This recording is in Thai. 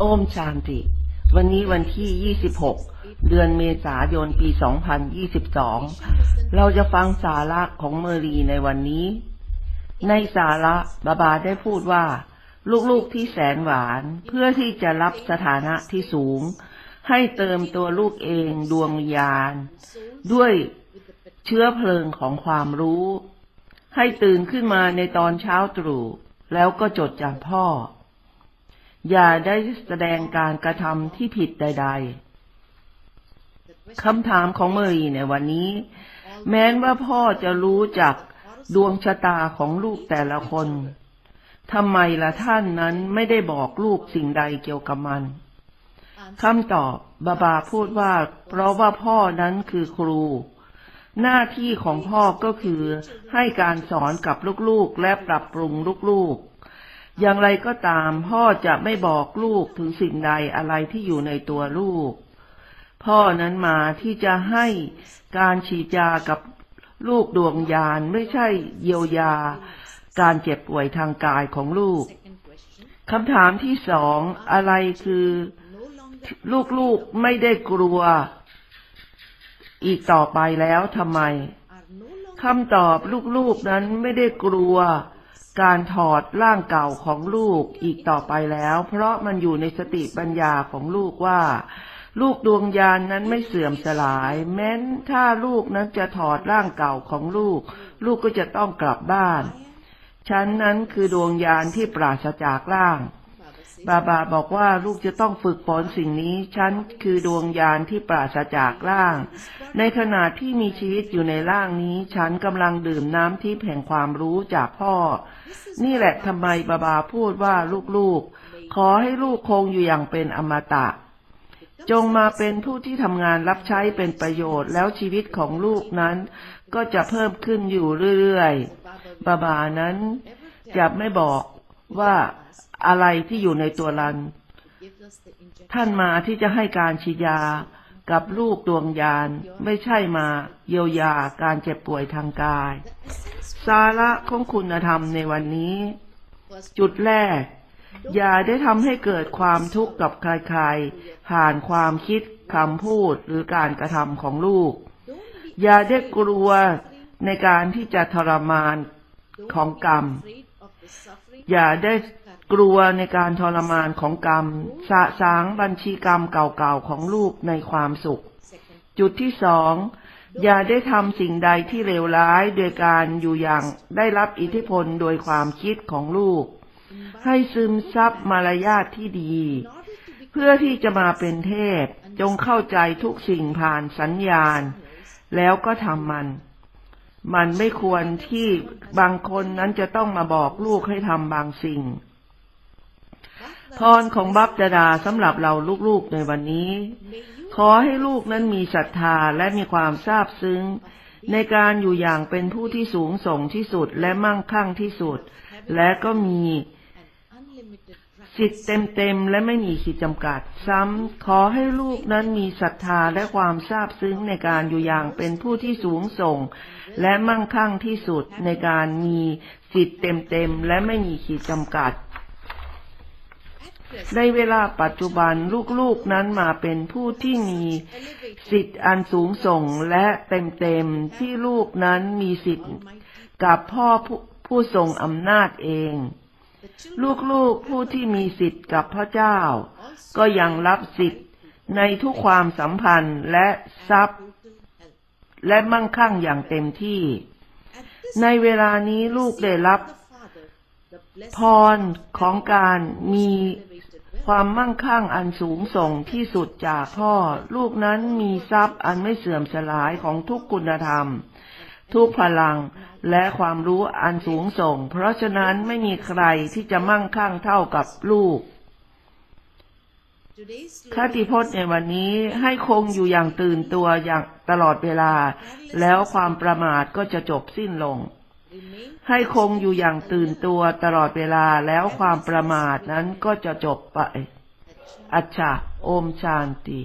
โอมชานติ วันนี้วันที่ 26 เดือนเมษายน ปี 2022 เราจะฟังสาระของเมรีในวันนี้ ในสาระบาบาได้พูดว่า ลูกๆที่แสนหวานเพื่อที่จะรับสถานะที่สูง ให้เติมตัวลูกเองดวงวิญญาณด้วยเชื้อเพลิงของความรู้ ให้ตื่นขึ้นมาในตอนเช้าตรู่แล้วก็จดจำพ่อ อย่าได้แสดงการกระทำที่ผิดใด ๆคำถามของเมรีในวันนี้ แม้นว่าพ่อจะรู้จักดวงชะตาของลูกแต่ละคนทำไมละท่านนั้นไม่ได้บอกลูกสิ่งใดเกี่ยวกับมันคำตอบบาบาพูดว่า เพราะว่าพ่อนั้นคือครู หน้าที่ของพ่อก็คือให้การสอนกับลูกๆและปรับปรุงลูกๆ อย่างไรก็ตาม พ่อจะไม่บอกลูกถึงสิ่งใดอะไรที่อยู่ในตัวลูก พ่อนั้นมาที่จะให้การฉีดยากับลูกดวงยานไม่ใช่เยียวยา การเจ็บป่วยทางกายของลูกคำถามที่สองอะไรคือ ลูกๆไม่ได้กลัว อีกต่อไปแล้วทำไมคำตอบลูกๆนั้นไม่ได้กลัว การถอดร่างเก่าของลูกอีกต่อไปแล้ว เพราะมันอยู่ในสติปัญญาของลูกว่า ลูกดวงยานนั้นไม่เสื่อมสลาย แม้นถ้าลูกนั้นจะถอดร่างเก่าของลูก ลูกก็จะต้องกลับบ้าน ฉันนั้นคือดวงยานที่ปราศจากร่าง บาบาบอกว่าลูกจะต้องฝึกฝนสิ่งนี้ ฉันคือดวงยานที่ปราศจากร่าง ในขณะที่มีชีวิตอยู่ในร่างนี้ ฉันกำลังดื่มน้ำทิพย์แห่งความรู้จากพ่อ นี่แหละทำไมบาบาพูดว่าลูกๆ ขอให้ลูกคงอยู่อย่างเป็นอมตะ จงมาเป็นผู้ที่ทำงานรับใช้เป็นประโยชน์แล้วชีวิตของลูกนั้น ก็จะเพิ่มขึ้นอยู่เรื่อยๆบาบานั้นจะไม่บอก ว่าอะไรที่อยู่ในตัวรัน ท่านมาที่จะให้การฉีดยากับลูกดวงยานไม่ใช่มาเยียวยาการเจ็บป่วยทางกาย สาระของคุณธรรมในวันนี้ จุดแรก อย่าได้ทำให้เกิดความทุกข์กับใครๆ ผ่านความคิดคำพูดหรือการกระทำของลูก อย่าได้กลัวในการที่จะทรมานของกรรม อย่าได้กลัวในการทรมานของกรรม สะสางบัญชีกรรมเก่าๆของลูกในความสุข จุดที่สอง อย่าได้ทำสิ่งใดที่เลวร้ายโดยการอยู่อย่างได้รับอิทธิพลโดยความคิดของลูก ให้ซึมซับมารยาทที่ดี เพื่อที่จะมาเป็นเทพ จงเข้าใจทุกสิ่งผ่านสัญญาณ แล้วก็ทำมัน มันไม่ควรที่บางคนนั้นจะต้องมาบอกลูกให้ทำบางสิ่ง พรของบัพดาดาสำหรับเราลูกๆในวันนี้ ขอให้ลูกนั้นมีศรัทธาและมีความซาบซึ้ง ในการอยู่อย่างเป็นผู้ที่สูงส่งที่สุดและมั่งคั่งที่สุด และก็มี สิทธิ์เต็มๆและไม่มีขีดจำกัด ซ้ำขอให้ลูกนั้นมีศรัทธาและความซาบซึ้งในการอยู่อย่างเป็นผู้ที่สูงส่ง และมั่งคั่งที่สุดในการมีสิทธิ์เต็มๆและไม่มีขีดจำกัด ในเวลาปัจจุบันลูกๆนั้นมาเป็นผู้ที่มีสิทธิ์อันสูงส่งและเต็มๆที่ลูกนั้นมีสิทธิ์กับพ่อผผู้ทรงอำนาจเอง ลูกๆผู้ที่มีสิทธิ์กับพระเจ้า ก็ยังรับสิทธิ์ในทุกความสัมพันธ์และทรัพย์ และมั่งคั่งอย่างเต็มที่ ในเวลานี้ลูกได้รับ พรของการมีความมั่งคั่งอันสูงส่งที่สุดจากพ่อ ลูกนั้นมีทรัพย์อันไม่เสื่อมสลายของทุกคุณธรรม ทุกพลังและความรู้อันสูงส่ง เพราะฉะนั้นไม่มีใครที่จะมั่งคั่งเท่ากับลูกคติพจน์ในวันนี้ให้คงอยู่อย่างตื่นตัวอย่างตลอดเวลา แล้วความประมาทก็จะจบสิ้นลง ให้คงอยู่อย่างตื่นตัวตลอดเวลาแล้วความประมาทนั้นก็จะจบไป อัจฉาโอมชานติ